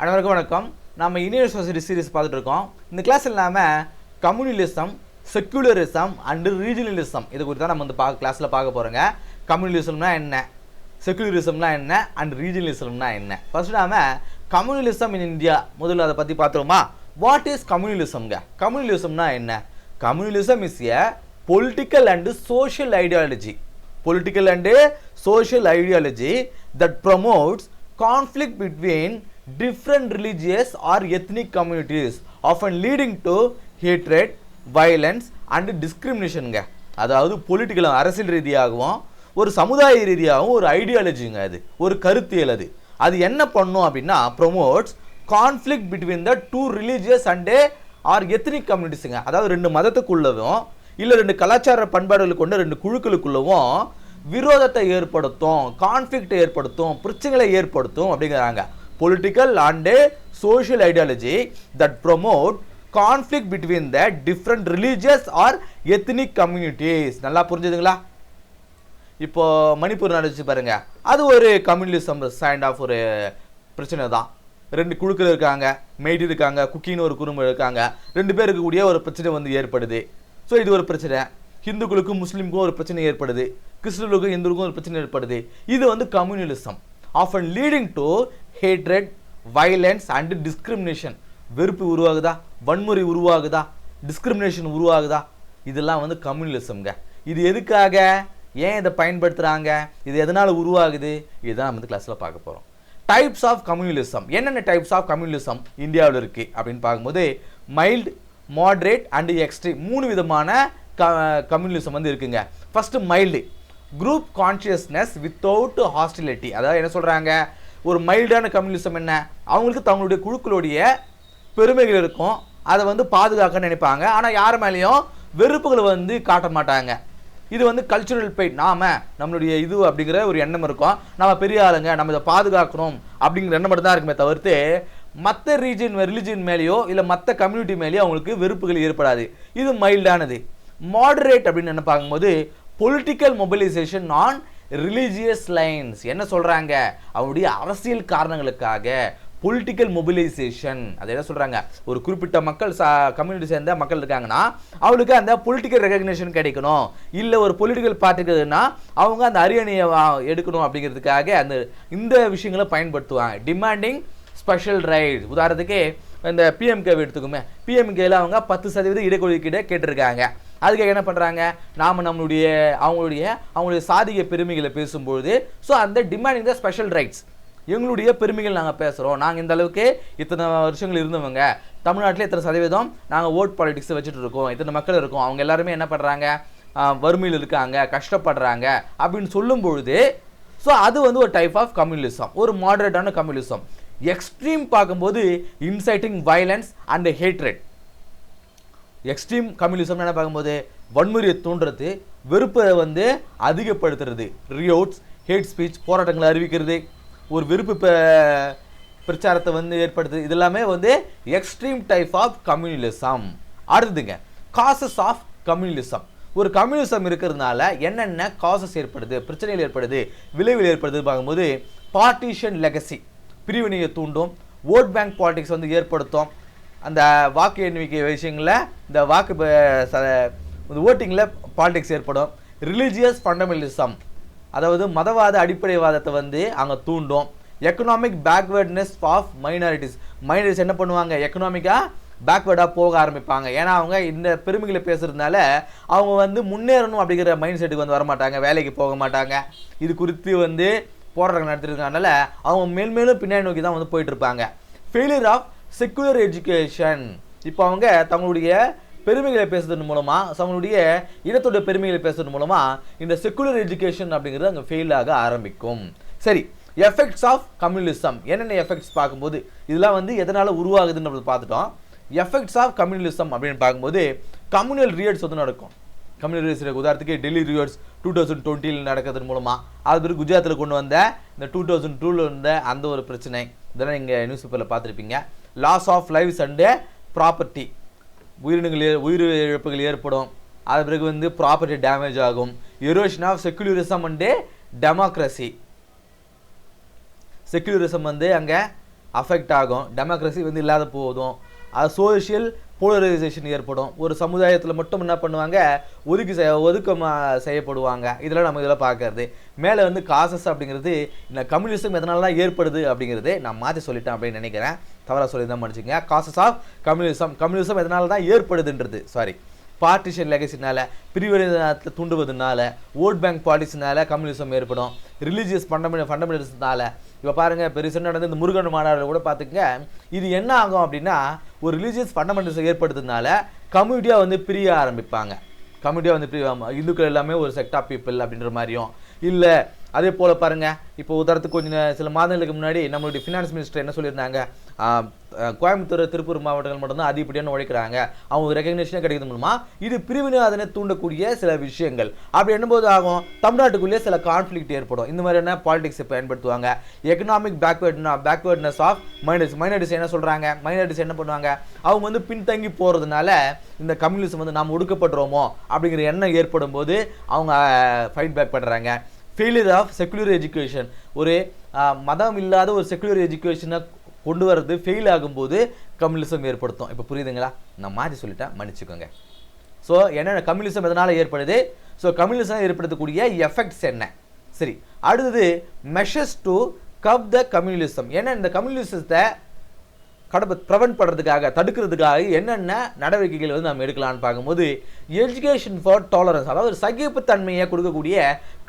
அனைவருக்கும் வணக்கம். நம்ம இந்தியன் சொசைட்டி சீரிஸ் பார்த்துட்டு இருக்கோம் இந்த கிளாஸ் இல்லாமல் கம்யூனிலிசம் செக்குலரிசம் அண்டு ரீஜனலிசம் இது குறித்து தான் நம்ம வந்து பார்க்க கிளாஸில் பார்க்க போகிறோங்க கம்யூனிலிசம்னா என்ன? செக்குலரிசம்னா என்ன? அண்ட் ரீஜனலிசம்னா என்ன? ஃபர்ஸ்ட் நாம கம்யூனிலிசம் இன் இந்தியா முதல்ல அதை பற்றி பார்த்துருமா வாட் இஸ் கம்யூனிலிசம்ங்க கம்யூனிலிசம்னா என்ன? Communalism is a political and social ideology political and social ideology that promotes conflict between different religious or ethnic communities often leading to hatred violence and and டிஸ்கிரிமினேஷனுங்க அதாவது political அரசியல் ரீதியாகவும் ஒரு சமுதாய ரீதியாகவும் ஒரு ஐடியாலஜிங்க அது ஒரு கருத்தியல் அது. அது என்ன பண்ணும் அப்படின்னா promotes conflict between the two religious and or ethnic கம்யூனிட்டிஸுங்க அதாவது ரெண்டு மதத்துக்குள்ளவும் இல்லை ரெண்டு கலாச்சார பண்பாடுகள் கொண்ட ரெண்டு குழுக்களுக்குள்ளவும் விரோதத்தை ஏற்படுத்தும் கான்ஃப்ளிக்ட் ஏற்படுத்தும் பிரச்சனைகளை ஏற்படுத்தும் அப்படிங்கிறாங்க. Political and social ideology that promote conflict between the different religious or ethnic communities நல்லா புரிஞ்சுதுங்களா? இப்போ மணிப்பூர் நடந்துச்சு பாருங்க. அது ஒரு கம்யூனிசம் சைண்ட் ஆஃப் ஒரு பிரச்சனை தான். ரெண்டு குழுக்கள் இருக்காங்க மெய்டி இருக்காங்க குக்கின்னு ஒரு குடும்பம் இருக்காங்க. ரெண்டு பேர் இருக்கக்கூடிய ஒரு பிரச்சனை வந்து ஏற்படுது. ஸோ இது ஒரு பிரச்சனை. ஹிந்துக்களுக்கும் முஸ்லீமுக்கும் ஒரு பிரச்சனை ஏற்படுது. கிறிஸ்துவர்களுக்கும் இந்துக்கும் ஒரு பிரச்சனை ஏற்படுது. இது வந்து communism of and leading to hatred violence and discrimination வெறுப்பு உருவாகுதா? வன்முறை உருவாகுதா? டிஸ்கிரிமினேஷன் உருவாகுதா? இதெல்லாம் வந்து கம்யூனிசம்ங்க இது எதுக்காக? ஏன் இதை பயன்படுத்துகிறாங்க இது எதனால் உருவாகுது? இதுதான் நம்ம வந்து கிளாஸில் பார்க்க போகிறோம் டைப்ஸ் ஆஃப் கம்யூனிசம் என்னென்ன டைப்ஸ் ஆஃப் கம்யூனிசம் இந்தியாவில் இருக்குது அப்படின்னு பார்க்கும்போது மைல்டு மாட்ரேட் அண்டு எக்ஸ்ட்ரீம் மூணு விதமான க கம்யூனிசம் வந்து இருக்குங்க. First mild group consciousness without hostility அதாவது என்ன சொல்கிறாங்க ஒரு மைல்டான கம்யூனிசம் என்ன? அவங்களுக்கு தங்களுடைய குழுக்களுடைய பெருமைகள் இருக்கும். அதை வந்து பாதுகாக்க நினைப்பாங்க. ஆனால் யார் மேலேயும் வெறுப்புகளை வந்து காட்ட மாட்டாங்க. இது வந்து கல்ச்சுரல் பெயிட் நாம நம்மளுடைய இது அப்படிங்கிற ஒரு எண்ணம் இருக்கும். நம்ம பெரிய ஆளுங்க நம்ம இதை பாதுகாக்கணும் அப்படிங்கிற எண்ணம் மட்டும் தான் இருக்குமே தவிர்த்து மற்ற ரீஜன் ரிலிஜன் மேலேயோ இல்லை மற்ற கம்யூனிட்டி மேலேயோ அவங்களுக்கு வெறுப்புகள் ஏற்படாது. இது மைல்டானது மாடரேட் அப்படின்னு என்ன பார்க்கும்போது பொலிட்டிக்கல் மொபிலைசேஷன் நான் ரிலீஜியஸ் லைன்ஸ் என்ன சொல்கிறாங்க அவருடைய அரசியல் காரணங்களுக்காக பொலிட்டிக்கல் மொபிலைசேஷன் அது என்ன சொல்கிறாங்க ஒரு குறிப்பிட்ட மக்கள் சா கம்யூனிட்டி சேர்ந்த மக்கள் இருக்காங்கன்னா அவளுக்கு அந்த பொலிட்டிக்கல் ரெகக்னேஷன் கிடைக்கணும். இல்லை ஒரு பொலிட்டிக்கல் பார்ட்டி அவங்க அந்த அரியணையை எடுக்கணும் அப்படிங்கிறதுக்காக அந்த இந்த விஷயங்களை பயன்படுத்துவாங்க. டிமாண்டிங் ஸ்பெஷல் ரைட் உதாரணத்துக்கு இந்த பிஎம்கே எடுத்துக்குமே. பிஎம்கேல அவங்க பத்து சதவீத இடஒதுக்கீடை கேட்டிருக்காங்க. அதுக்காக என்ன பண்ணுறாங்க நாம் நம்மளுடைய அவங்களுடைய அவங்களுடைய சாதிக பெருமைகளை பேசும்பொழுது ஸோ அந்த டிமாண்டிங் த ஸ்பெஷல் ரைட்ஸ் எங்களுடைய பெருமைகள் நாங்கள் பேசுகிறோம் நாங்கள் இந்த அளவுக்கு இத்தனை வருஷங்கள் இருந்தவங்க. தமிழ்நாட்டில் இத்தனை சதவீதம் நாங்கள் ஓட் பாலிடிக்ஸ் வச்சுட்டு இருக்கோம். இத்தனை மக்கள் இருக்கோம். அவங்க எல்லாருமே என்ன பண்ணுறாங்க வறுமையில் இருக்காங்க கஷ்டப்படுறாங்க அப்படின்னு சொல்லும் பொழுது ஸோ அது வந்து ஒரு டைப் ஆஃப் கம்யூனிசம் ஒரு மாடரேட்டான கம்யூனிசம் எக்ஸ்ட்ரீம் பார்க்கும்போது inciting violence and hatred extreme communism என்ன பார்க்கும்போது வன்முறையை தூண்டுறது வெறுப்பை வந்து அதிகப்படுத்துறது. ரியோட்ஸ் ஹேட் ஸ்பீச் போராட்டங்களை அறிவிக்கிறது ஒரு வெறுப்பு பிரச்சாரத்தை வந்து ஏற்படுத்துது. இது எல்லாமே வந்து எக்ஸ்ட்ரீம் டைப் ஆஃப் கம்யூனிலிசம் அடுத்ததுங்க காசஸ் ஆஃப் கம்யூனிலிசம் ஒரு கம்யூனிசம் இருக்கிறதுனால என்னென்ன காசஸ் ஏற்படுது பிரச்சனைகள் ஏற்படுது விளைவில் ஏற்படுது பார்க்கும்போது பார்ட்டிஷன் லெகசி பிரிவினையை தூண்டும் ஓட் பேங்க் பாலிடிக்ஸ் வந்து ஏற்படுத்தும் அந்த வாக்கு எண்ணிக்கை விஷயங்களில் இந்த வாக்கு ஓட்டிங்கில் பாலிடிக்ஸ் ஏற்படும். ரிலீஜியஸ் ஃபண்டமெண்டலிசம் அதாவது மதவாத அடிப்படைவாதத்தை வந்து அங்கே தூண்டும். Economic backwardness of minorities minorities என்ன பண்ணுவாங்க? எக்கனாமிக்காக பேக்வேர்டாக போக ஆரம்பிப்பாங்க. ஏன்னா அவங்க இந்த பெருமைகளை பேசுகிறதுனால அவங்க வந்து முன்னேறணும் அப்படிங்கிற மைண்ட் செட்டுக்கு வந்து வரமாட்டாங்க. வேலைக்கு போக மாட்டாங்க. இது குறித்து வந்து போராட்டம் நடத்திருக்கனால அவங்க மேல்மேலும் பின்னாடி நோக்கி தான் வந்து போயிட்டு இருப்பாங்க. ஃபெயிலியர் ஆஃப் செக்குலர் எஜுகேஷன் இப்போ அவங்க தங்களுடைய பெருமைகளை பேசுறதன் மூலமாக தங்களுடைய இனத்தோட பெருமைகளை பேசுறது மூலமாக இந்த செக்குலர் எஜுகேஷன் அப்படிங்கிறது அங்கே ஃபெயில் ஆக ஆரம்பிக்கும். சரி எஃபெக்ட்ஸ் ஆஃப் கம்யூனிசம் என்னென்ன எஃபெக்ட்ஸ் பார்க்கும்போது? இதெல்லாம் வந்து எதனால் உருவாகுதுன்னு நம்ம பார்த்துட்டோம். எஃபெக்ட்ஸ் ஆஃப் கம்யூனிசம் அப்படின்னு பார்க்கும்போது கம்யூனல் ரியட்ஸ் வந்து நடக்கும். கம்யூனல் ரியட்ஸ் உதாரணத்துக்கு டெல்லி ரியட்ஸ் டூ தௌசண்ட் டுவெண்ட்டியில் நடக்கிறது மூலமாக அது பிறகு குஜராத்தில் கொண்டு வந்த இந்த டூ தௌசண்ட் டூவில் வந்த அந்த ஒரு பிரச்சனை. இதெல்லாம் நீங்கள் நியூஸ் பேப்பரில் பார்த்துருப்பீங்க. Loss of lives and property உயிரினங்கள் உயிர் இழப்புகள் ஏற்படும். அது பிறகு வந்து ப்ராப்பர்ட்டி டேமேஜ் ஆகும். Erosion of secularism and democracy secularism வந்து அங்கே அஃபெக்ட் ஆகும். டெமோக்ரஸி வந்து இல்லாத போதும். அது சோஷியல் போலரைசேஷன் ஏற்படும். ஒரு சமுதாயத்தில் மட்டும் என்ன பண்ணுவாங்க? ஒதுக்கி செய் ஒதுக்கமாக செய்யப்படுவாங்க. இதெல்லாம் நம்ம இதில் பார்க்கறது மேலே வந்து காசஸ் அப்படிங்கிறது இந்த கம்யூனிசம் எதனால தான் ஏற்படுது அப்படிங்கிறது நான் மாற்றி சொல்லிட்டேன் அப்படின்னு நினைக்கிறேன். தவறாக சொல்லி தான் படிச்சுங்க காசஸ் ஆஃப் கம்யூனிசம் கம்யூனிசம் எதனால தான் ஏற்படுதுன்றது? சாரி பார்ட்டிஷன் லெகசினால பிரிவினைவாதத்தை தூண்டுவதனால ஓட் பேங்க் பாலிசினால கம்யூனிசம் ஏற்படும். ரிலீஜியஸ் ஃபண்டமெண்ட் ஃபண்டமெண்டல்ஸ்னால இப்போ பாருங்கள் இப்போ ரீசெண்டாக நடந்த இந்த முருகன் மாநாடு கூட பார்த்துங்க இது என்ன ஆகும் அப்படின்னா ஒரு ரிலீஜியஸ் ஃபண்டமெண்டல்ஸ் ஏற்படுத்துறதுனால கம்யூனிட்டியாக வந்து பிரிய ஆரம்பிப்பாங்க. கம்யூனிட்டியாக வந்து பிரிய இந்துக்கள் எல்லாமே ஒரு செக்ட் ஆஃப் பீப்புள் அப்படின்ற மாதிரியும். இல்லை அதே போல் பாருங்கள் இப்போ உதாரணத்துக்கு கொஞ்சம் சில மாதங்களுக்கு முன்னாடி நம்மளுடைய ஃபினான்ஸ் மினிஸ்டர் என்ன சொல்லியிருந்தாங்க? கோயம்புத்தூர் திருப்பூர் மாவட்டங்கள் மட்டும்தான் அதிகப்படியான உழைக்கிறாங்க. அவங்க ரெகக்னேஷனே கிடைக்கிறது மூலமா இது பிரிவினைவாதனை தூண்டக்கூடிய சில விஷயங்கள். அப்படி என்னும்போது ஆகும் தமிழ்நாட்டுக்குள்ளேயே சில கான்ஃப்ளிக்ட் ஏற்படும். இந்த மாதிரியான பாலிடிக்ஸை பயன்படுத்துவாங்க. எக்கனாமிக் பேக்வேர்ட்னா பேக்வேர்ட்னஸ் ஆஃப் மைனரிட்டிஸ் மைனாரிட்டிஸ் என்ன சொல்கிறாங்க மைனாரிட்டிஸ் என்ன பண்ணுவாங்க? அவங்க வந்து பின்தங்கி போகிறதுனால இந்த கம்யூனிசம் வந்து நாம் ஒடுக்கப்படுறோமோ அப்படிங்கிற எண்ணம் ஏற்படும் போது அவங்க ஃபைட் பேக் பண்ணுறாங்க ஃபெயிலியர் ஆஃப் செக்குலர் எஜுகேஷன் ஒரு மதம் இல்லாத ஒரு செக்குலர் எஜுகேஷனை கொண்டு வர்றது ஃபெயில் ஆகும்போது கம்யூனிசம் ஏற்படுத்தும். இப்போ புரியுதுங்களா? நான் மாற்றி சொல்லிட்டேன். மன்னிச்சுக்கோங்க. ஸோ என்னென்ன கம்யூனிசம் எதனால் ஏற்படுது? ஸோ கம்யூனிசம் ஏற்படுத்தக்கூடிய எஃபெக்ட்ஸ் என்ன? சரி அடுத்தது measures to curb the communism ஏன்னா இந்த கம்யூனிசத்தை கடப்ப ப்ரிவென்ட் பண்ணுறதுக்காக தடுக்கிறதுக்காக என்னென்ன நடவடிக்கைகள் வந்து நம்ம எடுக்கலாம்னு பார்க்கும்போது எஜுகேஷன் ஃபார் டாலரன்ஸ் அதாவது ஒரு சகிப்புத்தன்மையை கொடுக்கக்கூடிய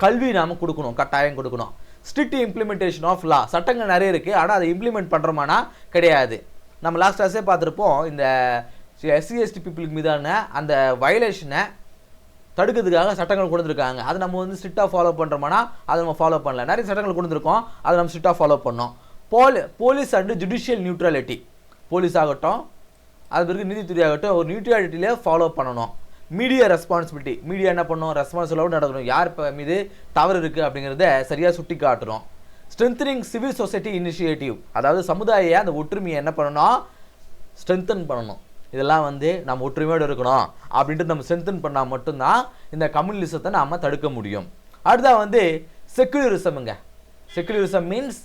கல்வி நாம் கொடுக்கணும் கட்டாயம் கொடுக்கணும். ஸ்ட்ரிக்ட் இம்ப்ளிமெண்டேஷன் ஆஃப் லா சட்டங்கள் நிறைய இருக்குது ஆனால் அதை இம்ப்ளிமெண்ட் பண்ணுறோமானா கிடையாது. நம்ம லாஸ்ட் கிளாஸே பார்த்துருப்போம் இந்த எஸ்சிஎஸ்டி பீப்புளுக்கு மீதான அந்த வயலேஷனை தடுக்கிறதுக்காக சட்டங்கள் கொடுத்துருக்காங்க. அதை நம்ம வந்து ஸ்ட்ரிக்டாக ஃபாலோ பண்ணுறோம்னா அதை நம்ம ஃபாலோ பண்ணல. நிறைய சட்டங்கள் கொடுத்துருக்கோம் அதை நம்ம ஸ்ட்ரிக்டாக ஃபாலோ பண்ணோம். போலி police and judicial neutrality police ஆகட்டும் அது பிறகு நீதித்துறை ஆகட்டும் ஒரு நியூட்ரலிட்டியிலே ஃபாலோ பண்ணணும். மீடியா ரெஸ்பான்சிபிலிட்டி மீடியா என்ன பண்ணணும் ரெஸ்பான்சிபிளாகவும் நடக்கணும். யார் இப்போ மீது தவறு இருக்குது அப்படிங்கிறத சரியாக சுட்டி காட்டணும் ஸ்ட்ரென்தனிங் சிவில் சொசைட்டி இனிஷியேட்டிவ் அதாவது சமுதாய அந்த ஒற்றுமையை என்ன பண்ணணும் ஸ்ட்ரென்தன் பண்ணணும். இதெல்லாம் வந்து நம்ம ஒற்றுமையோடு இருக்கணும். அப்படின்ட்டு நம்ம ஸ்ட்ரென்தன் பண்ணால் மட்டும்தான் இந்த கம்யூனிசத்தை நாம் தடுக்க முடியும். அடுத்தா வந்து செக்குலரிசமுங்க செக்குலரிசம் மீன்ஸ்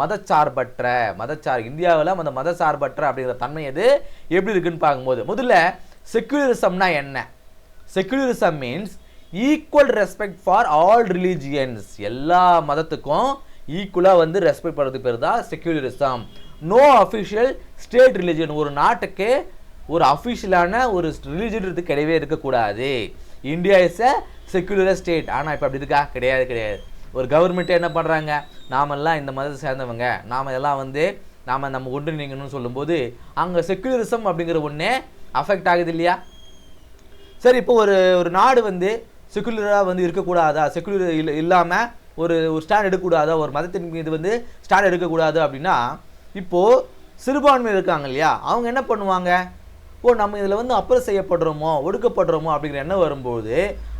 மதச்சார்பற்ற மதச்சார் இந்தியாவில் அந்த மதச்சார்பற்ற அப்படிங்கிற தன்மை எது? எப்படி இருக்குன்னு பார்க்கும்போது முதல்ல செக்குலரிசம்னா என்ன? Secularism means equal respect for all religions எல்லா மதத்துக்கும் ஈக்குவலாக வந்து ரெஸ்பெக்ட் பண்ணுறதுக்கு பேர் தான் secularism no official state religion ஒரு நாட்டுக்கு ஒரு அஃபிஷியலான ஒரு ரிலிஜியன் கிடையவே இருக்கக்கூடாது. India is a secular state ஆனால் இப்போ அப்படி இருக்கா? கிடையாது கிடையாது. ஒரு கவர்மெண்ட்டே என்ன பண்ணுறாங்க நாமெல்லாம் இந்த மதத்தை சேர்ந்தவங்க. நாம் எல்லாம் வந்து நாம் நம்ம ஒன்றிணைங்கன்னு சொல்லும்போது அங்கே செக்குலரிசம் அப்படிங்கிற ஒன்றே அஃபெக்ட் ஆகுது இல்லையா? சரி இப்போ ஒரு ஒரு நாடு வந்து செக்குலராக வந்து இருக்கக்கூடாதா? செக்குலர் இல்ல இல்லாமல் ஒரு ஒரு ஸ்டாண்ட் எடுக்கக்கூடாதா? ஒரு மதத்தின் மீது வந்து ஸ்டாண்ட் எடுக்கக்கூடாது அப்படின்னா இப்போது சிறுபான்மை இருக்காங்க இல்லையா? அவங்க என்ன பண்ணுவாங்க? ஓ நம்ம இதில் வந்து அப்புறம் செய்யப்படுறோமோ ஒடுக்கப்படுறோமோ அப்படிங்கிற எண்ணம் வரும்போது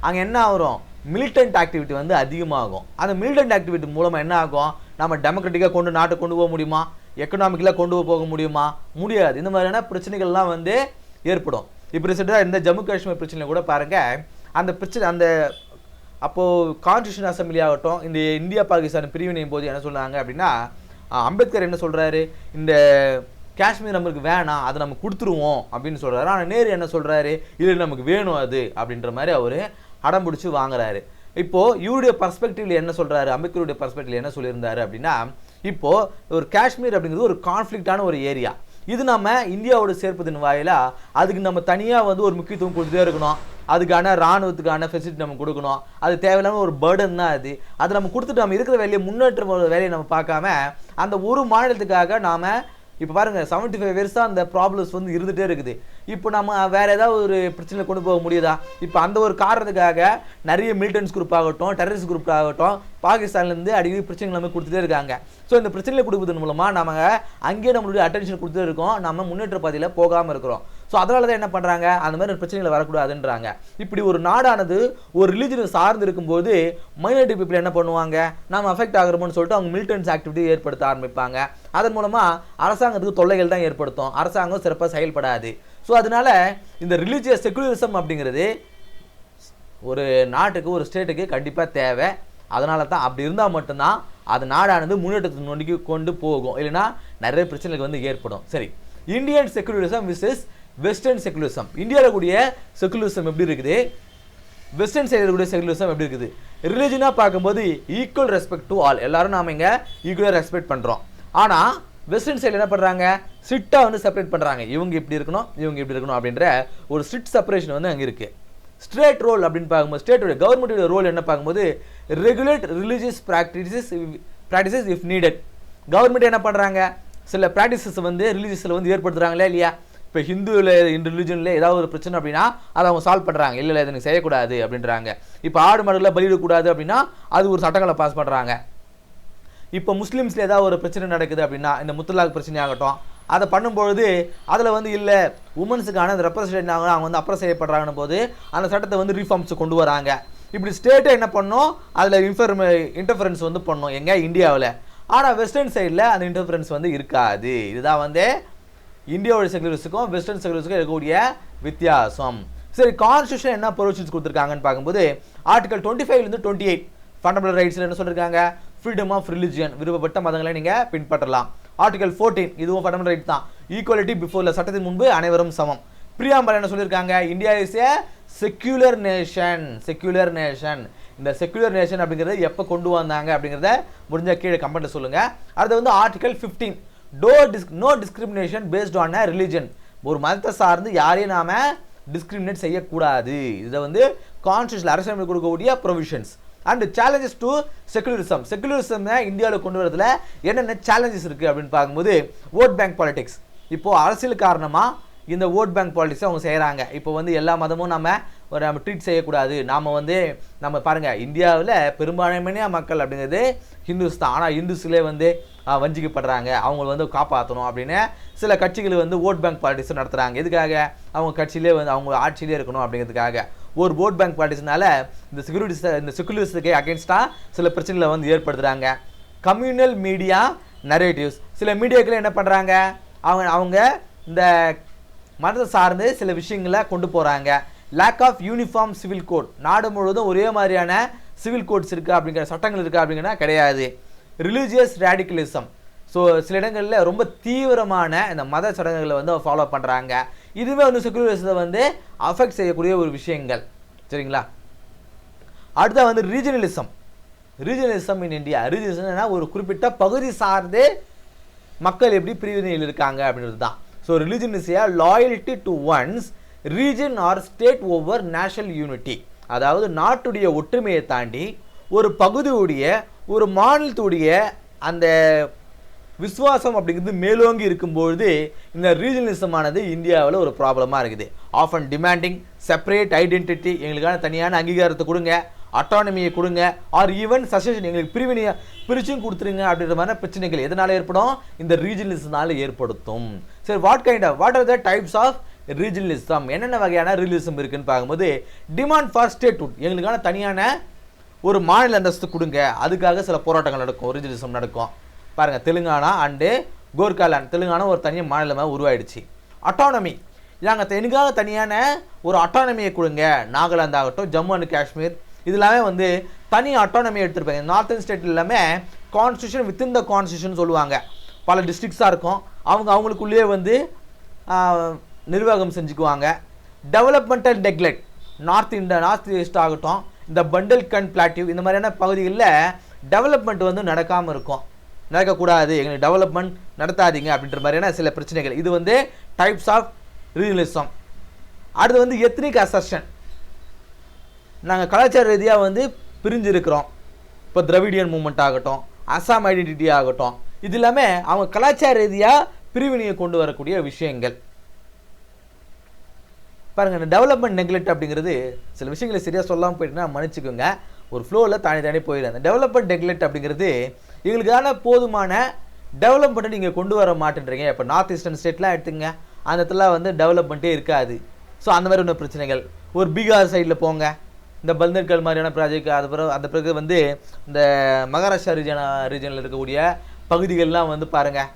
அங்கே என்ன ஆகிறோம்? மிலிட்டன்ட் ஆக்டிவிட்டி வந்து அதிகமாகும். அந்த மிலிட்டன்ட் ஆக்டிவிட்டி மூலமாக என்ன ஆகும்? நம்ம டெமோக்ராட்டிக்காக கொண்டு நாட்டை கொண்டு போக முடியுமா? எக்கனாமிக்கலாக கொண்டு போக முடியுமா? முடியாது. இந்த மாதிரியான பிரச்சனைகள்லாம் வந்து ஏற்படும். இப்போ ரீசெண்டாக இந்த ஜம்மு காஷ்மீர் பிரச்சனையில் கூட பாருங்க. அந்த பிரச்சனை அந்த அப்போது கான்ஸ்டியூஷன் அசம்பிளி ஆகட்டும் இந்த இந்தியா பாகிஸ்தான் பிரிவினையும் போது என்ன சொன்னாங்க அப்படின்னா அம்பேத்கர் என்ன சொல்கிறாரு இந்த காஷ்மீர் நம்மளுக்கு வேணாம் அதை நம்ம கொடுத்துருவோம் அப்படின்னு சொல்கிறாரு ஆனால் நேரு என்ன சொல்கிறாரு இல்லை நமக்கு வேணும் அது அப்படின்ற மாதிரி அவர் அடம் பிடிச்சி வாங்குறாரு. இப்போது இவருடைய பர்ஸ்பெக்டிவ்ல என்ன சொல்கிறாரு அம்பேத்கருடைய பர்ஸ்பெக்டிவ்ல என்ன சொல்லியிருந்தாரு அப்படின்னா இப்போது ஒரு காஷ்மீர் அப்படிங்கிறது ஒரு கான்ஃப்ளிக்டான ஒரு ஏரியா இது நம்ம இந்தியாவோட சேர்ப்பதன் வாயிலாக அதுக்கு நம்ம தனியாக வந்து ஒரு முக்கியத்துவம் கொடுத்துட்டே இருக்கணும். அதுக்கான ராணுவத்துக்கான ஃபெசிலிட்டி நம்ம கொடுக்கணும். அது தேவையில்லாமல் ஒரு பேர்டன் தான் அது. அதை நம்ம கொடுத்துட்டு நம்ம இருக்கிற வேலையை முன்னேற்ற வேலையை நம்ம பார்க்காம அந்த ஒரு மாநிலத்துக்காக நாம் இப்போ பாருங்க 75 ஃபைவ் இயர்ஸாக அந்த ப்ராப்ளம்ஸ் வந்து இருந்துகிட்டே இருக்குது. இப்போ நம்ம வேறு ஏதாவது ஒரு பிரச்சனை கொண்டு போக முடியுதா? இப்போ அந்த ஒரு காரணத்துக்காக நிறைய மிலிட்டன்ஸ் குரூப் ஆகட்டும் டெரரிஸ்ட் குரூப் ஆகட்டும் பாகிஸ்தான்லேருந்து அடிக்கடி பிரச்சனைகள் நம்ம கொடுத்துட்டே இருக்காங்க. ஸோ இந்த பிரச்சனைகளை கொடுப்பதன் மூலமாக நம்ம அங்கேயே நம்மளுடைய அட்டென்ஷன் கொடுத்துட்டே இருக்கோம். நம்ம முன்னேற்ற பாதையில் போகாமல் இருக்கிறோம். ஸோ அதனால தான் என்ன பண்ணுறாங்க அந்த மாதிரி பிரச்சனைகள் வரக்கூடாதுன்றாங்க. இப்படி ஒரு நாடானது ஒரு ரிலீஜனை சார்ந்து இருக்கும்போது மைனாரிட்டி பீப்புள் என்ன பண்ணுவாங்க? நம்ம அஃபெக்ட் ஆகிறோம்னு சொல்லிட்டு அவங்க மிலிட்டன்ஸ் ஆக்டிவிட்டி ஏற்படுத்த ஆரம்பிப்பாங்க. அதன் மூலமாக அரசாங்கத்துக்கு தொல்லைகள் தான் ஏற்படுத்தும். அரசாங்கம் சிறப்பாக செயல்படாது. ஸோ அதனால இந்த ரிலீஜியஸ் செக்குலரிசம் அப்படிங்கிறது ஒரு நாட்டுக்கு ஒரு ஸ்டேட்டுக்கு கண்டிப்பாக தேவை. அதனால தான் அப்படி இருந்தால் மட்டும்தான் அது நாடானது முன்னேற்றத்தை நோக்கி கொண்டு போகும். இல்லைன்னா நிறைய பிரச்சனைகள் வந்து ஏற்படும். சரி. Indian secularism versus western secularism இந்தியாவில் கூடிய செக்குலரிசம் எப்படி இருக்குது? வெஸ்டர்ன் சைடில் கூடிய செக்குலரிசம் எப்படி இருக்குது? ரிலிஜனாக பார்க்கும்போது ஈக்குவல் ரெஸ்பெக்ட் டு ஆல் எல்லாரும் நாம இங்கே ஈக்குவலாக ரெஸ்பெக்ட் பண்ணுறோம் ஆனால் வெஸ்டர்ன் சைடில் என்ன பண்ணுறாங்க ஸ்ட்ரிக்டாக வந்து செப்பரேட் பண்ணுறாங்க இவங்க இப்படி இருக்கணும் இவங்க இப்படி இருக்கணும் அப்படின்ற ஒரு ஸ்ட்ரிக்ட் செப்பரேஷன் வந்து அங்கே இருக்குது ஸ்டேட் ரோல் அப்படின்னு பார்க்கும்போது ஸ்டேட்டோட கவர்மெண்ட்டோட ரோல் என்ன பார்க்கும்போது regulate religious practices practices if needed government என்ன பண்ணுறாங்க சில ப்ராக்டிசஸ் வந்து ரிலீஜியஸில் வந்து ஏற்படுத்துகிறாங்களா இல்லையா? இப்போ ஹிந்துவில் இந்த ரிலிஜனில் ஏதாவது ஒரு பிரச்சனை அப்படின்னா அதை அவங்க சால்வ் பண்ணுறாங்க இல்லை இல்லை எனக்கு செய்யக்கூடாது அப்படின்றாங்க. இப்போ ஆடு மாடுகளை பலியிடக்கூடாது அப்படின்னா அது ஒரு சட்டங்களை பாஸ் பண்ணுறாங்க இப்போ முஸ்லீம்ஸில் ஏதாவது ஒரு பிரச்சனை நடக்குது அப்படின்னா இந்த முத்தலாக் பிரச்சனை ஆகட்டும் அதை பண்ணும்பொழுது அதில் வந்து இல்லை உமன்ஸுக்கான அந்த ரெப்ரசன்டேட் அவங்க வந்து அப்புறம் செய்யப்படுறாங்கன்னு போது அந்த சட்டத்தை வந்து ரீஃபார்ம்ஸ் கொண்டு வராங்க. இப்படி ஸ்டேட்டை என்ன பண்ணோம்? அதில் இன்ஃபர்மே இன்டர்ஃபரன்ஸ் வந்து பண்ணோம். எங்கே? இந்தியாவில். ஆனால் வெஸ்டர்ன் சைடில் அந்த இன்டர்ஃபரன்ஸ் வந்து இருக்காது. இதுதான் வந்து இந்தியாவோட செகுலரிஸுக்கும் வெஸ்டர்ன் செகுலரிஸுக்கும் இருக்கக்கூடிய வித்தியாசம். சரி கான்ஸ்டியூஷன் என்ன ப்ரொவிஷன்ஸ் கொடுத்துருக்காங்கன்னு பார்க்கும்போது ஆர்டிகல் டுவெண்ட்டி ஃபைவ்லேருந்து டுவெண்ட்டி எயிட் ஃபண்டமெண்டல் ரைட்ஸில் என்ன சொல்லியிருக்காங்க ஃப்ரீடம் ஆஃப் ரிலிஜியன் விருப்பப்பட்ட மதங்களை நீங்கள் பின்பற்றலாம். ஆர்டிகல் ஃபோர்டீன் இதுவும் ஃபண்டமெண்டல் ரைட் தான். ஈக்குவாலிட்டி பிஃபோர் சட்டத்தின் முன்பு அனைவரும் சமம். பிரியாம்பல் என்ன சொல்லியிருக்காங்க? India is a secular nation secular nation இந்த செக்யூலர் நேஷன் அப்படிங்கிறத எப்போ கொண்டு வந்தாங்க அப்படிங்கிறத முடிஞ்ச கீழே கமெண்ட் சொல்லுங்கள் அடுத்து வந்து ஆர்டிகல் ஃபிஃப்டீன் டோ டிஸ் no discrimination based on a religion ஒரு மதத்தை சார்ந்து யாரையும் நாம டிஸ்கிரிமினேட் செய்யக்கூடாது. இதை வந்து கான்ஸ்டியூஷன் அரசியலமைப்பு கொடுக்கக்கூடிய provisions and challenges to secularism secularism இந்தியாவில் கொண்டு வரதுல என்னென்ன சேலஞ்சஸ் இருக்குது அப்படின்னு பார்க்கும்போது ஓட் பேங்க் பாலிடிக்ஸ் இப்போது அரசியல் காரணமாக இந்த ஓட் பேங்க் பாலிடிக்ஸ் அவங்க செய்கிறாங்க இப்போ வந்து எல்லா மதமும் நம்ம ஒரு நம்ம ட்ரீட் செய்யக்கூடாது. நாம் வந்து நம்ம பாருங்கள் இந்தியாவில் பெரும்பான்மையான மக்கள் அப்படிங்கிறது ஹிந்துஸ் தான். ஆனால் ஹிந்துஸ்லேயே வந்து வஞ்சிக்கப்படுறாங்க. அவங்கள வந்து காப்பாற்றணும் அப்படின்னு சில கட்சிகள் வந்து ஓட் பேங்க் பாலிடிக்ஸ் நடத்துகிறாங்க எதுக்காக? அவங்க கட்சியிலே வந்து அவங்க ஆட்சியிலே இருக்கணும் அப்படிங்கிறதுக்காக. ஒரு போட் பேங்க் பார்ட்டிஸ்னால இந்த செக்யூரிட்டிஸ் இந்த செக்குலரிஸ்டுக்கு அகேன்ஸ்டாக சில பிரச்சனைகளை வந்து ஏற்படுத்துகிறாங்க கம்யூனல் மீடியா நரேட்டிவ்ஸ் சில மீடியாக்கள் என்ன பண்ணுறாங்க அவங்க அவங்க இந்த மதத்தை சார்ந்து சில விஷயங்களை கொண்டு போகிறாங்க lack of uniform civil code நாடு முழுவதும் ஒரே மாதிரியான சிவில் கோட்ஸ் இருக்குது அப்படிங்கிற சட்டங்கள் இருக்குது அப்படிங்கிறனா கிடையாது. ரிலீஜியஸ் ரேடிக்கலிசம் ஸோ சில இடங்களில் ரொம்ப தீவிரமான இந்த மத சடங்குகளை வந்து ஃபாலோ பண்ணுறாங்க இதுவே வந்து செக்குலரிசத்தை வந்து அஃபெக்ட் செய்யக்கூடிய ஒரு விஷயங்கள். சரிங்களா? அடுத்த வந்து ரீஜனலிசம் ரீஜனலிசம் இன் இந்தியா ரீஜனலிசம்னா ஒரு குறிப்பிட்ட பகுதி சார்ந்து மக்கள் எப்படி பிரிவினையில் இருக்காங்க அப்படின்றது தான். So religion is a loyalty to one's region or state over national unity அதாவது நாட்டுடைய ஒற்றுமையை தாண்டி ஒரு பகுதியுடைய ஒரு மாநிலத்துடைய அந்த விசுவாசம் அப்படிங்கிறது மேலோங்கி இருக்கும்பொழுது இந்த ரீஜனலிசமானது இந்தியாவில் ஒரு ப்ராப்ளமாக இருக்குது. Of and demanding separate identity எங்களுக்கான தனியான அங்கீகாரத்தை கொடுங்க அட்டானமியை கொடுங்க ஆர் ஈவன் சசேஷன் எங்களுக்கு பிரிவினையை பிரிச்சும் கொடுத்துருங்க அப்படின்ற மாதிரி பிரச்சனைகள் எதனால் ஏற்படும்? இந்த ரீஜனலிசம்னால ஏற்படுத்தும். சரி what kind of what are the types of regionalism? என்னென்ன வகையான ரீஜனலிசம் இருக்குன்னு பார்க்கும்போது டிமாண்ட் ஃபார் ஸ்டேட்ஹுட் எங்களுக்கான தனியான ஒரு மாநில அந்தஸ்து கொடுங்க. அதுக்காக சில போராட்டங்கள் நடக்கும் ரீஜனலிசம் நடக்கும். பாருங்கள் தெலுங்கானா அண்டு கோர்காலாண்ட் தெலுங்கானா ஒரு தனி மாநிலமாக உருவாயிடுச்சு. அட்டானமி நாங்கள் தெனுக்காக தனியான ஒரு அட்டானமியை கொடுங்க. நாகாலாந்து ஆகட்டும் ஜம்மு அண்ட் காஷ்மீர். இது எல்லாமே வந்து தனி அட்டானமி எடுத்திருப்பாங்க. நார்த்தன் ஸ்டேட் எல்லாமே கான்ஸ்டியூஷன் வித்தின் த கான்ஸ்டியூஷன் சொல்லுவாங்க. பல டிஸ்ட்ரிக்ஸாக இருக்கும். அவங்க அவங்களுக்குள்ளேயே வந்து நிர்வாகம் செஞ்சுக்குவாங்க. Developmental neglect North India North East ஆகட்டும் இந்த பண்டல் கன் பிளாட்டிவ் இந்த மாதிரியான பகுதிகளில் டெவலப்மெண்ட் வந்து நடக்காமல் இருக்கும். நடக்கக்கூடாது. எங்களுக்கு டெவலப்மெண்ட் நடத்தாதீங்க அப்படின்ற மாதிரியான சில பிரச்சனைகள். இது வந்து டைப்ஸ் ஆஃப் ரீஜனலிசம் அடுத்து வந்து எத்னிக் அசர்ஷன் நாங்கள் கலாச்சார ரீதியாக வந்து பிரிஞ்சிருக்கிறோம். இப்போ திராவிடியன் மூமெண்ட் ஆகட்டும் அசாம் ஐடென்டிட்டி ஆகட்டும் இது இல்லாமல் அவங்க கலாச்சார ரீதியாக பிரிவினையை கொண்டு வரக்கூடிய விஷயங்கள். பாருங்கள் இந்த டெவலப்மெண்ட் நெக்லெக்ட் அப்படிங்கிறது சில விஷயங்களை சரியாக சொல்லாமல் போயிட்டுனா மன்னிச்சுக்கோங்க. ஒரு ஃப்ளோவில் தாண்டி தாண்டி போயிடும். அந்த டெவலப்மெண்ட் நெக்லெக்ட் அப்படிங்கிறது எங்களுக்கான போதுமான டெவலப்மெண்ட்டை நீங்கள் கொண்டு வர மாட்டேன்றீங்க. இப்போ நார்த் ஈஸ்டர்ன் ஸ்டேட்லாம் எடுத்துங்க. அந்த இடத்துல வந்து டெவலப்மெண்ட்டே இருக்காது. ஸோ அந்த மாதிரி ஒன்று பிரச்சனைகள். ஒரு பீகார் சைடில் போங்க. இந்த பல்தர்கல் மாதிரியான ப்ராஜெக்ட் அது பிறகு அந்த பிறகு வந்து இந்த மகாராஷ்டிரா ரீஜன ரீஜனில் இருக்கக்கூடிய பகுதிகள்லாம் வந்து பாருங்கள்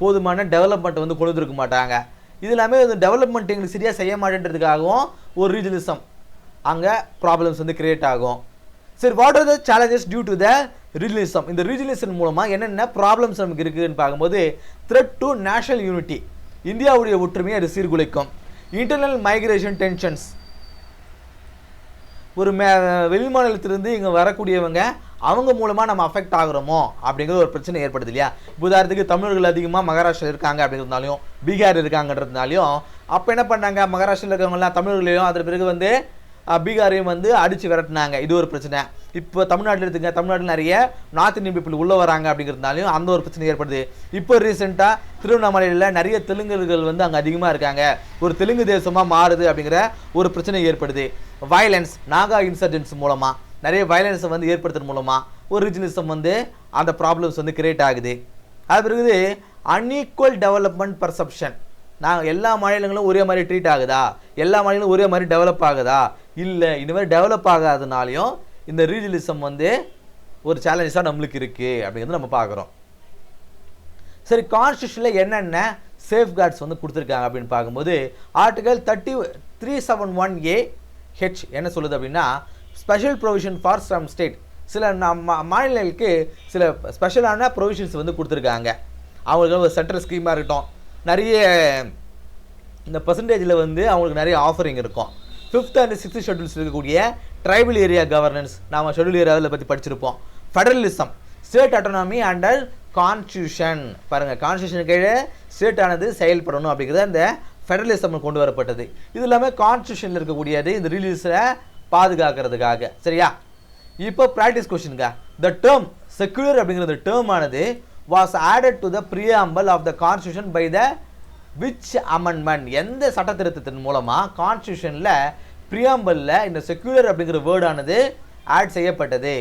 போதுமான டெவலப்மெண்ட் வந்து கொண்டு வந்துருக்க மாட்டாங்க. இது எல்லாமே வந்து டெவலப்மெண்ட் எங்களுக்கு சரியாக செய்ய மாட்டேன்றதுக்காகவும் ஒரு ரீஜனிசம் அங்கே ப்ராப்ளம்ஸ் வந்து கிரியேட் ஆகும். சரி what are the challenges due to the regionalism இந்த ரீஜனலிசம் மூலமாக என்னென்ன ப்ராப்ளம்ஸ் நமக்கு இருக்குதுன்னு பார்க்கும்போது த்ரெட் டு நேஷனல் யூனிட்டி இந்தியாவுடைய ஒற்றுமையை அது சீர்குலைக்கும். இன்டர்னல் மைக்ரேஷன் டென்ஷன்ஸ் ஒரு மே வெளி மாநிலத்திலிருந்து இங்கே வரக்கூடியவங்க அவங்க மூலமாக நம்ம அஃபெக்ட் ஆகுறோமோ அப்படிங்கிற ஒரு பிரச்சனை ஏற்படுது இல்லையா? உதாரணத்துக்கு தமிழர்கள் அதிகமாக மகாராஷ்டிரா இருக்காங்க அப்படிங்கிறதுனாலையும் பீகார் இருக்காங்கன்றதுனாலையும் அப்போ என்ன பண்ணாங்க? மகாராஷ்டிரில் இருக்கிறவங்கலாம் தமிழர்களையும் அதன் பிறகு வந்து பீகாரையும் வந்து அடித்து விரட்டினாங்க. இது ஒரு பிரச்சனை. இப்போ தமிழ்நாட்டில் எடுத்துங்க தமிழ்நாட்டில் நிறைய நார்த் இந்தியன் பீப்புள் உள்ளே வராங்க அப்படிங்கிறதுனாலையும் அந்த ஒரு பிரச்சனை ஏற்படுது. இப்போ ரீசெண்டாக திருவண்ணாமலையில் நிறைய தெலுங்குகள் வந்து அங்கே அதிகமாக இருக்காங்க. ஒரு தெலுங்கு தேசமாக மாறுது அப்படிங்கிற ஒரு பிரச்சனை ஏற்படுது. வயலன்ஸ் நாகா இன்சர்ஜென்ஸ் மூலமாக நிறைய வயலன்ஸை வந்து ஏற்படுத்துறது மூலமாக ஒரு ரிஜினிசம் வந்து அந்த ப்ராப்ளம்ஸ் வந்து கிரியேட் ஆகுது. அது பிறகு அன்ஈக்குவல் டெவலப்மெண்ட் பர்செப்ஷன் நாங்கள் எல்லா மாநிலங்களும் ஒரே மாதிரி ட்ரீட் ஆகுதா? எல்லா மாநிலங்களும் ஒரே மாதிரி டெவலப் ஆகுதா? இல்லை இந்த மாதிரி டெவலப் ஆகாதனாலையும் இந்த ரீலிசம் வந்து ஒரு சேலஞ்சஸாக நம்மளுக்கு இருக்குது அப்படிங்கிறது நம்ம பார்க்குறோம். சரி கான்ஸ்டியூஷனில் என்னென்ன சேஃப்கார்ட்ஸ் வந்து கொடுத்துருக்காங்க அப்படின்னு பார்க்கும்போது article thirty three seven one A H என்ன சொல்லுது அப்படின்னா special provision for some state சில நம்ம மாநிலங்களுக்கு சில ஸ்பெஷலான ப்ரொவிஷன்ஸ் வந்து கொடுத்துருக்காங்க. அவங்களுக்கு ஒரு சென்ட்ரல் ஸ்கீமாக இருக்கட்டும். நிறைய இந்த பர்சன்டேஜில் வந்து அவங்களுக்கு நிறைய ஆஃபரிங் இருக்கும். ஃபிஃப்த் அண்ட் சிக்ஸ்த் ஷெட்யூல்ஸ் இருக்கக்கூடிய ட்ரைபல் ஏரியா கவர்னன்ஸ் நாம் ஷெடியூல் ஏரியாவில் பற்றி படிச்சிருப்போம். Federalism state autonomy under constitution பாருங்கள் கான்ஸ்டியூஷன் கீழே ஸ்டேட் ஆனது செயல்படணும் அப்படிங்கிறது அந்த ஃபெடரலிசம் கொண்டு வரப்பட்டது. இது இல்லாமல் கான்ஸ்டியூஷனில் இருக்கக்கூடியது இந்த ரிலீஸை பாதுகாக்கிறதுக்காக. சரியா? இப்போ ப்ராக்டிஸ் கொஸ்டினுங்க த டேர்ம் செக்யூலர் அப்படிங்கிற டேர்ம் ஆனது was added to the preamble of the constitution by the which amendment எந்த சட்ட திருத்தத்தின் மூலமாக கான்ஸ்டியூஷனில் ப்ரியாம்பலில் இந்த செக்யூலர் அப்படிங்கிற வேர்டானது ஆட் செய்யப்பட்டது.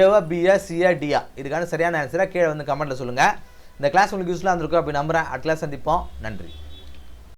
ஏவா பியா சியா டிஆ இதுக்கான சரியான ஆன்சராக கீழே வந்து கமெண்ட்டில் சொல்லுங்கள் இந்த கிளாஸ் உங்களுக்கு யூஸ்ஃபுல்லாக இருந்திருக்கும் அப்படி நம்புகிறேன் அட் கிளாஸ் சந்திப்போம். நன்றி.